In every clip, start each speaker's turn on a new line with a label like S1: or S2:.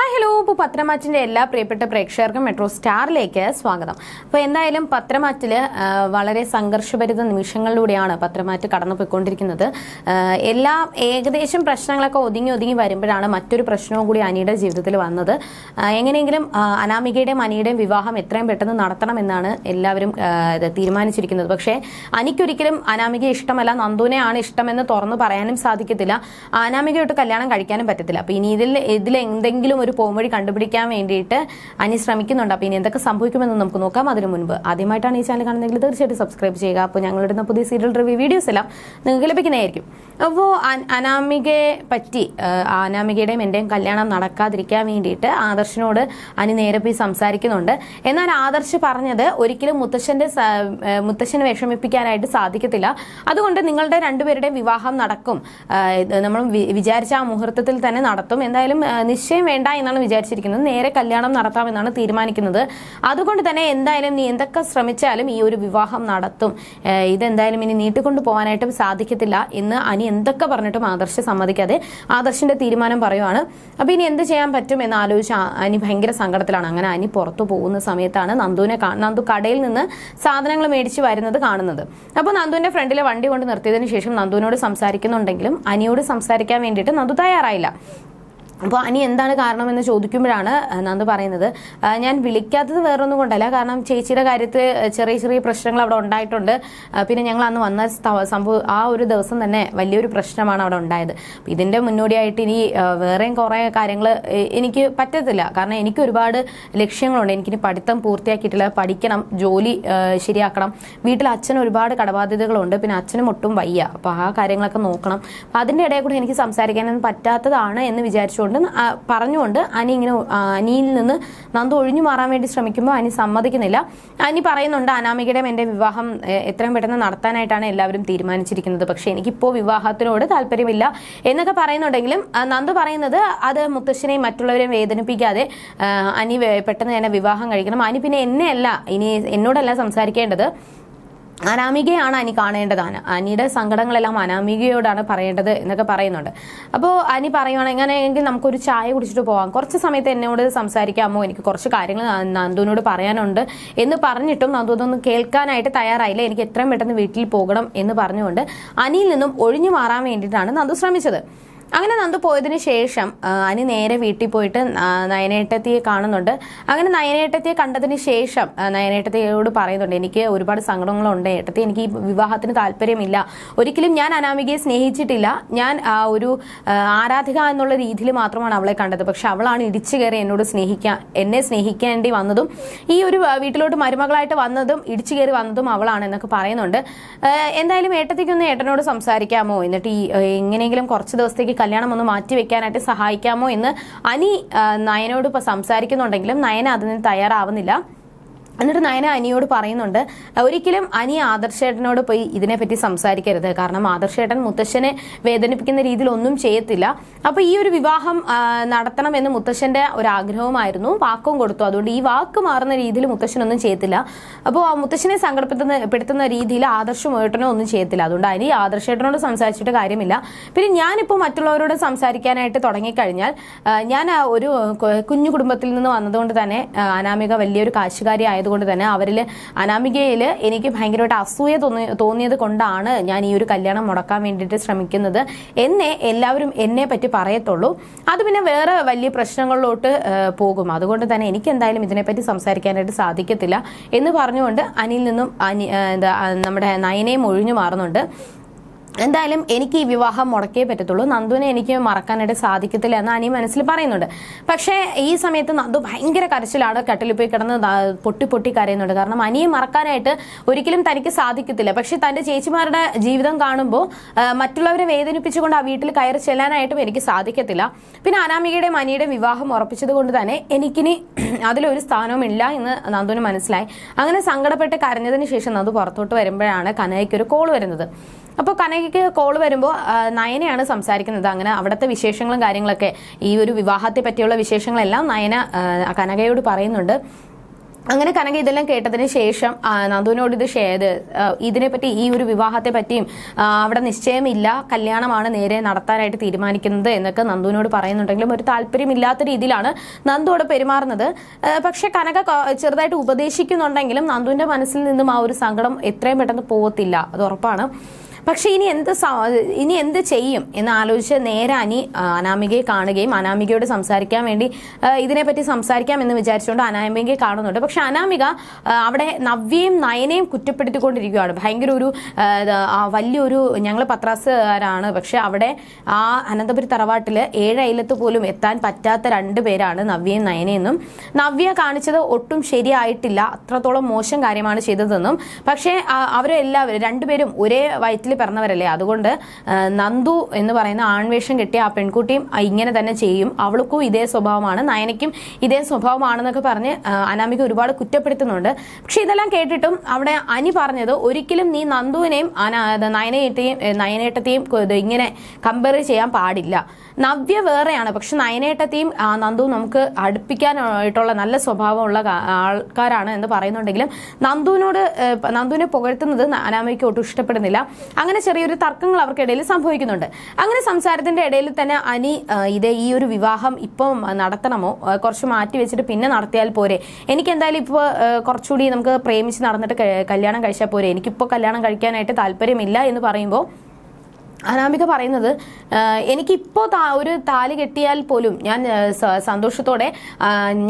S1: Hi hello ഇപ്പോൾ പത്രമാറ്റിന്റെ എല്ലാ പ്രിയപ്പെട്ട പ്രേക്ഷകർക്കും മെട്രോ സ്റ്റാറിലേക്ക് സ്വാഗതം. അപ്പോൾ എന്തായാലും പത്രമാറ്റിൽ വളരെ സംഘർഷഭരിത നിമിഷങ്ങളിലൂടെയാണ് പത്രമാറ്റ് കടന്നു പോയിക്കൊണ്ടിരിക്കുന്നത് എല്ലാ ഏകദേശം പ്രശ്നങ്ങളൊക്കെ ഒതുങ്ങി ഒതുങ്ങി വരുമ്പോഴാണ് മറ്റൊരു പ്രശ്നവും കൂടി അനിയുടെ ജീവിതത്തിൽ വന്നത്. എങ്ങനെയെങ്കിലും അനാമികയുടെയും അനിയുടെയും വിവാഹം എത്രയും പെട്ടെന്ന് നടത്തണം എന്നാണ് എല്ലാവരും തീരുമാനിച്ചിരിക്കുന്നത്. പക്ഷേ അനിക്കൊരിക്കലും അനാമിക ഇഷ്ടമല്ല നന്ദുവിനെയാണ് ഇഷ്ടമെന്ന് തുറന്നു പറയാനും സാധിക്കത്തില്ല. അനാമികയോട്ട് കല്യാണം കഴിക്കാനും പറ്റത്തില്ല. അപ്പോൾ ഇനി ഇതിൽ ഇതിൽ എന്തെങ്കിലും പോംവഴി കണ്ടുപിടിക്കാൻ വേണ്ടിയിട്ട് അനി ശ്രമിക്കുന്നുണ്ട്. അപ്പോൾ ഇനി എന്തൊക്കെ സംഭവിക്കുമെന്ന് നമുക്ക് നോക്കാം. അതിനു മുൻപ് ആദ്യമായിട്ടാണ് ഈ ചാനൽ കാണുന്നതെങ്കിൽ തീർച്ചയായിട്ടും സബ്സ്ക്രൈബ് ചെയ്യുക. അപ്പോൾ ഞങ്ങളിടുന്ന പുതിയ സീരിയൽ റിവ്യൂ വീഡിയോസ് എല്ലാം നിങ്ങൾക്ക് ലഭിക്കുന്നതായിരിക്കും. അപ്പോൾ അനാമികയെ പറ്റി അനാമികയുടെയും എന്റെയും കല്യാണം നടക്കാതിരിക്കാൻ വേണ്ടിയിട്ട് ആദർശിനോട് അനി നേരെ പോയി സംസാരിക്കുന്നുണ്ട്. എന്നാൽ ആദർശ് പറഞ്ഞത് ഒരിക്കലും മുത്തശ്ശന്റെ മുത്തശ്ശനെ വിഷമിപ്പിക്കാനായിട്ട് സാധിക്കത്തില്ല. അതുകൊണ്ട് നിങ്ങളുടെ രണ്ടുപേരുടെയും വിവാഹം നടക്കും. നമ്മൾ വിചാരിച്ച ആ മുഹൂർത്തത്തിൽ തന്നെ നടത്തും. എന്തായാലും നിശ്ചയം വേണ്ട എന്നാണ് വിചാരിച്ചിരിക്കുന്നത്. നേരെ കല്യാണം നടത്താമെന്നാണ് തീരുമാനിക്കുന്നത്. അതുകൊണ്ട് തന്നെ എന്തായാലും നീ എന്തൊക്കെ ശ്രമിച്ചാലും ഈ ഒരു വിവാഹം നടത്തും. ഇതെന്തായാലും ഇനി നീട്ടിക്കൊണ്ടു പോകാനായിട്ടും സാധിക്കത്തില്ല എന്ന് അനി എന്തൊക്കെ പറഞ്ഞിട്ടും ആദർശ് സമ്മതിക്കാതെ ആദർശിന്റെ തീരുമാനം പറയുവാണ്. അപ്പൊ ഇനി എന്ത് ചെയ്യാൻ പറ്റും എന്ന് ആലോചിച്ച് അനി ഭയങ്കര സങ്കടത്തിലാണ്. അങ്ങനെ അനി പുറത്തു പോകുന്ന സമയത്താണ് നന്ദുവിനെ നന്ദു കടയിൽ നിന്ന് സാധനങ്ങൾ മേടിച്ച് വരുന്നത് കാണുന്നത്. അപ്പോൾ നന്ദുവിന്റെ ഫ്രണ്ടിലെ വണ്ടി കൊണ്ട് നിർത്തിയതിനു ശേഷം നന്ദുവിനോട് സംസാരിക്കുന്നുണ്ടെങ്കിലും അനിയോട് സംസാരിക്കാൻ വേണ്ടിയിട്ട് നന്ദു തയ്യാറായില്ല. അപ്പോൾ അനി എന്താണ് കാരണമെന്ന് ചോദിക്കുമ്പോഴാണ് നന്ദ് പറയുന്നത്. ഞാൻ വിളിക്കാത്തത് വേറൊന്നും കൊണ്ടല്ല. കാരണം ചേച്ചിയുടെ കാര്യത്തിൽ ചെറിയ ചെറിയ പ്രശ്നങ്ങൾ അവിടെ ഉണ്ടായിട്ടുണ്ട്. പിന്നെ ഞങ്ങൾ അന്ന് വന്ന സംഭവം ആ ഒരു ദിവസം തന്നെ വലിയൊരു പ്രശ്നമാണ് അവിടെ ഉണ്ടായത്. ഇതിന്റെ മുന്നോടിയായിട്ട് ഇനി വേറെയും കുറേ കാര്യങ്ങൾ എനിക്ക് പറ്റത്തില്ല. കാരണം എനിക്ക് ഒരുപാട് ലക്ഷ്യങ്ങളുണ്ട്. എനിക്കിനി പഠിത്തം പൂർത്തിയാക്കിയിട്ടില്ല പഠിക്കണം ജോലി ശരിയാക്കണം. വീട്ടിൽ അച്ഛന് ഒരുപാട് കടബാധ്യതകളുണ്ട്. പിന്നെ അച്ഛനും ഒട്ടും വയ്യ. അപ്പോൾ ആ കാര്യങ്ങളൊക്കെ നോക്കണം. അതിന്റെ ഇടയിൽ കൂടെ എനിക്ക് സംസാരിക്കാനൊന്നും പറ്റാത്തതാണ് എന്ന് വിചാരിച്ചുകൊണ്ട് ആ, പറഞ്ഞുകൊണ്ട് അനി ഇങ്ങനെ അനിയിൽ നിന്ന് നന്ദു ഒഴിഞ്ഞു മാറാൻ വേണ്ടി ശ്രമിക്കുമ്പോൾ അനി സമ്മതിക്കുന്നില്ല. അനി പറയുന്നുണ്ട് അനാമികയുടെയും എന്റെ വിവാഹം എത്രയും പെട്ടെന്ന് നടത്താനായിട്ടാണ് എല്ലാവരും തീരുമാനിച്ചിരിക്കുന്നത്. പക്ഷേ എനിക്കിപ്പോൾ വിവാഹത്തിനോട് താല്പര്യമില്ല. എന്നൊക്കെ പറയുന്നുണ്ടെങ്കിലും നന്ദു പറയുന്നത് അത് മുത്തശ്ശനെയും മറ്റുള്ളവരെയും വേദനിപ്പിക്കാതെ അനി പെട്ടെന്ന് തന്നെ വിവാഹം കഴിക്കണം. അനി പിന്നെ എന്നെയല്ല ഇനി എന്നോടല്ല സംസാരിക്കേണ്ടത്. അനാമികയാണ് അനി കാണേണ്ടത്. അന അനിയുടെ സങ്കടങ്ങളെല്ലാം അനാമികയോടാണ് പറയേണ്ടത് എന്നൊക്കെ പറയുന്നുണ്ട്. അപ്പോൾ അനി പറയുവാണ് എങ്ങനെയെങ്കിൽ നമുക്കൊരു ചായ കുടിച്ചിട്ട് പോകാം കുറച്ച് സമയത്ത് എന്നോട് സംസാരിക്കാമോ? എനിക്ക് കുറച്ച് കാര്യങ്ങൾ നന്ദുവിനോട് പറയാനുണ്ട്. എന്ന് പറഞ്ഞിട്ടും നന്ദു അതൊന്നും കേൾക്കാനായിട്ട് തയ്യാറായില്ല. എനിക്ക് എത്രയും പെട്ടെന്ന് വീട്ടിൽ പോകണം എന്ന് പറഞ്ഞുകൊണ്ട് അനിയിൽ നിന്നും ഒഴിഞ്ഞു മാറാൻ വേണ്ടിയിട്ടാണ് നന്ദു ശ്രമിച്ചത്. അങ്ങനെ നന്ദു പോയതിനു ശേഷം അനി നേരെ വീട്ടിൽ പോയിട്ട് നയനേട്ടത്തിയെ കാണുന്നുണ്ട്. അങ്ങനെ നയനേട്ടത്തിയെ കണ്ടതിന് ശേഷം നയനേട്ടത്തിയോട് പറയുന്നുണ്ട് എനിക്ക് ഒരുപാട് സങ്കടങ്ങളുണ്ട് ഏട്ടത്തി എനിക്ക് ഈ വിവാഹത്തിന് താല്പര്യമില്ല. ഒരിക്കലും ഞാൻ അനാമികയെ സ്നേഹിച്ചിട്ടില്ല. ഞാൻ ഒരു ആരാധിക എന്നുള്ള രീതിയിൽ മാത്രമാണ് അവളെ കണ്ടത്. പക്ഷെ അവളാണ് ഇടിച്ചു കയറി എന്നോട് സ്നേഹിക്കാൻ എന്നെ സ്നേഹിക്കേണ്ടി വന്നതും ഈ ഒരു വീട്ടിലോട്ട് മരുമകളായിട്ട് വന്നതും ഇടിച്ചു കയറി വന്നതും അവളാണ് എന്നൊക്കെ പറയുന്നുണ്ട്. എന്തായാലും ഏട്ടത്തിക്കൊന്ന് ഏട്ടനോട് സംസാരിക്കാമോ? എന്നിട്ട് ഈ എങ്ങനെയെങ്കിലും കുറച്ച് ദിവസത്തേക്ക് കല്യാണം ഒന്ന് മാറ്റി വെക്കാനായിട്ട് സഹായിക്കാമോ എന്ന് അനി നയനോട് ഇപ്പൊ സംസാരിക്കുന്നുണ്ടെങ്കിലും നയന അതിന് തയ്യാറാവുന്നില്ല. എന്നിട്ട് നയന അനിയോട് പറയുന്നുണ്ട് ഒരിക്കലും അനി ആദർശേട്ടനോട് പോയി ഇതിനെപ്പറ്റി സംസാരിക്കരുത്. കാരണം ആദർശേട്ടൻ മുത്തശ്ശനെ വേദനിപ്പിക്കുന്ന രീതിയിൽ ഒന്നും ചെയ്യത്തില്ല. അപ്പോൾ ഈ ഒരു വിവാഹം നടത്തണം എന്ന് മുത്തശ്ശന്റെ ഒരു ആഗ്രഹവുമായിരുന്നു വാക്കും കൊടുത്തു. അതുകൊണ്ട് ഈ വാക്ക് മാറുന്ന രീതിയിൽ മുത്തശ്ശനൊന്നും ചെയ്യത്തില്ല. അപ്പോൾ ആ മുത്തശ്ശനെ സങ്കടപ്പെടുത്തുന്ന പെടുത്തുന്ന രീതിയിൽ ആദർശം ഏട്ടനോ ഒന്നും ചെയ്യത്തില്ല. അതുകൊണ്ട് അനി ആദർശേട്ടനോട് സംസാരിച്ചിട്ട് കാര്യമില്ല. പിന്നെ ഞാനിപ്പോൾ മറ്റുള്ളവരോട് സംസാരിക്കാനായിട്ട് തുടങ്ങിക്കഴിഞ്ഞാൽ ഞാൻ ഒരു കുഞ്ഞു കുടുംബത്തിൽ നിന്ന് വന്നതുകൊണ്ട് തന്നെ അനാമിക വലിയൊരു കാശുകാരി ആയതുകൊണ്ട് തന്നെ അവരിൽ അനാമികയിൽ എനിക്ക് ഭയങ്കരമായിട്ട് അസൂയ തോന്നി തോന്നിയത് കൊണ്ടാണ് ഞാൻ ഈ ഒരു കല്യാണം മുടക്കാൻ വേണ്ടിയിട്ട് ശ്രമിക്കുന്നത് എന്നെ എല്ലാവരും എന്നെ പറ്റി പറയത്തുള്ളൂ. അത് പിന്നെ വേറെ വലിയ പ്രശ്നങ്ങളിലോട്ട് പോകും. അതുകൊണ്ട് തന്നെ എനിക്ക് എന്തായാലും ഇതിനെപ്പറ്റി സംസാരിക്കാനായിട്ട് സാധിക്കത്തില്ല എന്ന് പറഞ്ഞുകൊണ്ട് അനിൽ നിന്നും അനി എന്താ നമ്മുടെ നയനയും ഒഴിഞ്ഞു മാറുന്നുണ്ട്. എന്തായാലും എനിക്ക് ഈ വിവാഹം മുടക്കേ പറ്റത്തുള്ളൂ. നന്ദുവിനെ എനിക്ക് മറക്കാനായിട്ട് സാധിക്കത്തില്ല എന്ന് അനി മനസ്സിൽ പറയുന്നുണ്ട്. പക്ഷേ ഈ സമയത്ത് നന്ദു ഭയങ്കര കരച്ചിലാണ് കട്ടിലിൽ പോയി കിടന്ന് പൊട്ടി പൊട്ടി കരയുന്നുണ്ട്. കാരണം അനിയെ മറക്കാനായിട്ട് ഒരിക്കലും തനിക്ക് സാധിക്കത്തില്ല. പക്ഷെ തന്റെ ചേച്ചിമാരുടെ ജീവിതം കാണുമ്പോൾ മറ്റുള്ളവരെ വേദനിപ്പിച്ചുകൊണ്ട് ആ വീട്ടിൽ കയറി ചെല്ലാനായിട്ടും എനിക്ക് സാധിക്കത്തില്ല. പിന്നെ അനാമികയുടെയും അനിയുടെയും വിവാഹം ഉറപ്പിച്ചത് കൊണ്ട് തന്നെ എനിക്കിനി അതിലൊരു സ്ഥാനവും ഇല്ല എന്ന് നന്ദുവിന് മനസ്സിലായി. അങ്ങനെ സങ്കടപ്പെട്ട് കരഞ്ഞതിന് ശേഷം നന്ദു പുറത്തോട്ട് വരുമ്പോഴാണ് കനകയ്ക്ക് ഒരു കോൾ വരുന്നത്. അപ്പോൾ കനകയ്ക്ക് കോൾ വരുമ്പോൾ നയനയാണ് സംസാരിക്കുന്നത്. അങ്ങനെ അവിടുത്തെ വിശേഷങ്ങളും കാര്യങ്ങളൊക്കെ ഈ ഒരു വിവാഹത്തെ പറ്റിയുള്ള വിശേഷങ്ങളെല്ലാം നയന കനകയോട് പറയുന്നുണ്ട്. അങ്ങനെ കനക ഇതെല്ലാം കേട്ടതിന് ശേഷം നന്ദുവിനോട് ഇത് ഷെയർ ഇതിനെപ്പറ്റി ഈ ഒരു വിവാഹത്തെ പറ്റിയും അവിടെ നിശ്ചയമില്ല കല്യാണമാണ് നേരെ നടത്താനായിട്ട് തീരുമാനിക്കുന്നത് എന്നൊക്കെ നന്ദുവിനോട് പറയുന്നുണ്ടെങ്കിലും ഒരു താല്പര്യമില്ലാത്ത രീതിയിലാണ് നന്ദു അവിടെ പെരുമാറുന്നത്. പക്ഷെ കനക ചെറുതായിട്ട് ഉപദേശിക്കുന്നുണ്ടെങ്കിലും നന്ദുവിന്റെ മനസ്സിൽ നിന്നും ആ ഒരു സങ്കടം എത്രയും പെട്ടെന്ന് പോകത്തില്ല അത് ഉറപ്പാണ്. പക്ഷെ ഇനി എന്ത് ഇനി എന്ത് ചെയ്യും എന്ന് ആലോചിച്ച് നേരെ അനി അനാമികയെ കാണുകയും അനാമികയോട് സംസാരിക്കാൻ വേണ്ടി ഇതിനെപ്പറ്റി സംസാരിക്കാം എന്ന് വിചാരിച്ചുകൊണ്ട് അനാമികയെ കാണുന്നുണ്ട്. പക്ഷെ അനാമിക അവിടെ നവ്യയും നയനയും കുറ്റപ്പെടുത്തിക്കൊണ്ടിരിക്കുകയാണ്. ഭയങ്കര ഒരു വലിയൊരു ഞങ്ങൾ പത്രാസുകാരാണ്. പക്ഷെ അവിടെ ആ അനന്തപുരി തറവാട്ടിൽ ഏഴ് പോലും എത്താൻ പറ്റാത്ത രണ്ട് പേരാണ് നവ്യയും നയനയെന്നും. നവ്യ കാണിച്ചത് ഒട്ടും ശരിയായിട്ടില്ല. അത്രത്തോളം മോശം കാര്യമാണ് ചെയ്തതെന്നും. പക്ഷേ അവരെല്ലാവരും രണ്ടുപേരും ഒരേ വയറ്റിൽ പിറന്നവരല്ലേ അതുകൊണ്ട് നന്ദു എന്ന് പറയുന്ന ആൺവേഷം കിട്ടിയ ആ പെൺകുട്ടിയും ഇങ്ങനെ തന്നെ ചെയ്യും. അവൾക്കും ഇതേ സ്വഭാവമാണ്. നയനയ്ക്കും ഇതേ സ്വഭാവമാണെന്നൊക്കെ പറഞ്ഞ് അനാമിക ഒരുപാട് കുറ്റപ്പെടുത്തുന്നുണ്ട്. പക്ഷെ ഇതെല്ലാം കേട്ടിട്ടും അവിടെ അനി പറഞ്ഞത് ഒരിക്കലും നീ നന്ദുവിനെയും നയനേട്ടയും നയനേട്ടത്തെയും ഇങ്ങനെ കമ്പയർ ചെയ്യാൻ പാടില്ല. നവ്യ വേറെയാണ്. പക്ഷെ നയനേട്ടത്തെയും നന്ദുവും നമുക്ക് അടുപ്പിക്കാനായിട്ടുള്ള നല്ല സ്വഭാവമുള്ള ആൾക്കാരാണ് എന്ന് പറയുന്നുണ്ടെങ്കിലും നന്ദുവിനോട് നന്ദുവിനെ പുകഴ്ത്തുന്നത് അനാമയ്ക്ക് ഒട്ടും ഇഷ്ടപ്പെടുന്നില്ല. അങ്ങനെ ചെറിയൊരു തർക്കങ്ങൾ അവർക്കിടയിൽ സംഭവിക്കുന്നുണ്ട്. അങ്ങനെ സംസാരത്തിന്റെ ഇടയിൽ തന്നെ അനി ഇത് ഈ ഒരു വിവാഹം ഇപ്പം നടത്തണമോ? കുറച്ച് മാറ്റി വെച്ചിട്ട് പിന്നെ നടത്തിയാൽ പോരെ. എനിക്ക് എന്തായാലും ഇപ്പോൾ കുറച്ചുകൂടി നമുക്ക് പ്രേമിച്ച് നടന്നിട്ട് കല്യാണം കഴിച്ചാൽ പോരെ. എനിക്കിപ്പോൾ കല്യാണം കഴിക്കാനായിട്ട് താല്പര്യമില്ല എന്ന് പറയുമ്പോൾ അനാമിക പറയുന്നത് "ആഹ് എനിക്കിപ്പോൾ താ ഒരു താലി കെട്ടിയാൽ പോലും ഞാൻ സന്തോഷത്തോടെ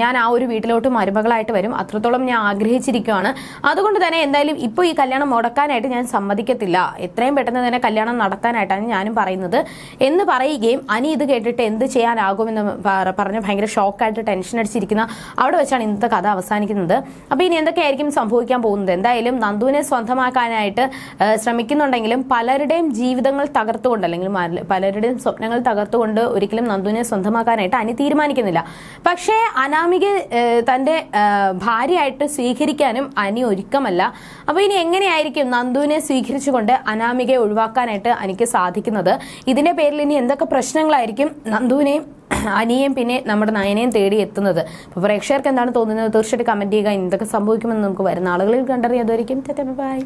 S1: ഞാൻ ആ ഒരു വീട്ടിലോട്ട് മരുമകളായിട്ട് വരും. അത്രത്തോളം ഞാൻ ആഗ്രഹിച്ചിരിക്കുകയാണ് അതുകൊണ്ട് തന്നെ എന്തായാലും ഇപ്പോൾ ഈ കല്യാണം മുടക്കാനായിട്ട് ഞാൻ സമ്മതിക്കത്തില്ല. എത്രയും പെട്ടെന്ന് തന്നെ കല്യാണം നടത്താനായിട്ടാണ് ഞാനും പറയുന്നത്. എന്ന് പറയുകയും അനി ഇത് കേട്ടിട്ട് എന്ത് ചെയ്യാനാകുമെന്ന് പറ- പറഞ്ഞ് ഭയങ്കര ഷോക്കായിട്ട് ടെൻഷൻ അടിച്ചിരിക്കുന്ന അവിടെ വെച്ചാണ് ഇന്നത്തെ കഥ അവസാനിക്കുന്നത്. അപ്പോൾ ഇനി എന്തൊക്കെയായിരിക്കും സംഭവിക്കാൻ പോകുന്നത്? എന്തായാലും നന്ദുവിനെ സ്വന്തമാക്കാനായിട്ട് ശ്രമിക്കുന്നുണ്ടെങ്കിലും പലരുടെയും ജീവിതങ്ങൾ തകർത്തുകൊണ്ട് അല്ലെങ്കിൽ പലരുടെയും സ്വപ്നങ്ങൾ തകർത്തുകൊണ്ട് ഒരിക്കലും നന്ദുവിനെ സ്വന്തമാക്കാനായിട്ട് അനി തീരുമാനിക്കുന്നില്ല. പക്ഷേ അനാമിക തന്റെ ഭാര്യയായിട്ട് സ്വീകരിക്കാനും അനി ഒരുക്കമല്ല. അപ്പോൾ ഇനി എങ്ങനെയായിരിക്കും നന്ദുവിനെ സ്വീകരിച്ചുകൊണ്ട് അനാമികയെ ഒഴിവാക്കാനായിട്ട് എനിക്ക് സാധിക്കുന്നത്? ഇതിന്റെ പേരിൽ ഇനി എന്തൊക്കെ പ്രശ്നങ്ങളായിരിക്കും നന്ദുവിനെയും അനിയേയും പിന്നെ നമ്മുടെ നയനെയും തേടി എത്തുന്നത്? അപ്പോൾ പ്രേക്ഷകർക്ക് എന്താണ് തോന്നുന്നത്? തീർച്ചയായിട്ടും കമന്റ് ചെയ്യുക. എന്തൊക്കെ സംഭവിക്കുമെന്ന് നമുക്ക് വരുന്ന ആളുകളിൽ കണ്ടറിയാതായിരിക്കും ബൈ.